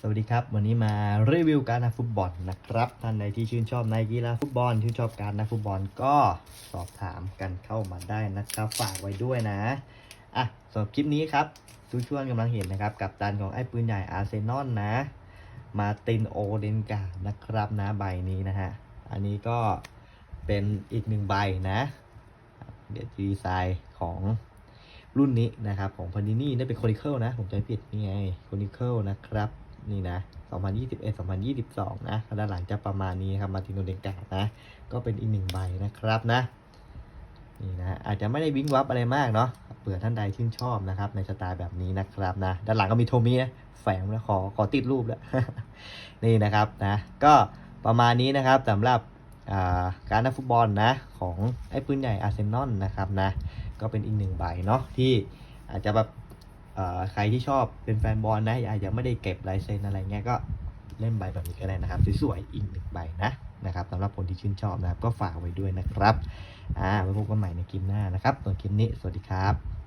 สวัสดีครับ วันนี้มารีวิวการนักฟุตบอลนะครับ ท่านใดที่ชื่นชอบในกีฬาฟุตบอล ชื่นชอบการนักฟุตบอลก็สอบถามกันเข้ามาได้นะครับ ฝากไว้ด้วยนะอะสำหรับคลิปนี้ครับทุกช่วงกำลังเห็นนะครับ กับตันของไอ้ปืนใหญ่อาร์เซนอลนะ มาตินโอเดนกานะครับนะใบนี้นะฮะ อันนี้ก็เป็นอีกหนึ่งใบนะ เดี๋ยวดีไซน์ของรุ่นนี้นะครับ ของพานินี่ได้เป็นโคนิเคิลนะ ผมจำผิดนี่ไงโคนิเคิลนะครับ นี่นะ 2021 2022 นะด้านหลังจะประมาณนี้ครับ มาติโอเดนกานะ ก็เป็นอีกหนึ่งใบนะครับนะ นี่นะ อาจจะไม่ได้วิ่งวับอะไรมากเนาะ เผื่อท่านใดชื่นชอบนะครับ ในสไตล์แบบนี้นะครับนะ ด้านหลังก็มีโทมินะแฝงแล้วขอขอติดรูปแล้ว นี่นะครับนะ ก็ประมาณนี้นะครับสำหรับาการนักฟุตบอลนะของไอ้ปืนใหญ่อาร์เซนอลนะครับนะ ก็เป็นอีกหนึ่งใบเนาะที่อาจจะแบบ ใครที่ชอบเป็นแฟนบอลนะอาจจะไม่ได้เก็บลายเซ็นอะไรเงี้ยก็เล่นใบแบบนี้ก็ได้นะครับสวยๆอีกหนึ่งใบนะนะครับสำหรับคนที่ชื่นชอบนะครับก็ฝากไว้ด้วยนะครับอ่าไว้พบกันใหม่ในคลิปหน้านะครับส่วนคลิปนี้สวัสดีครับ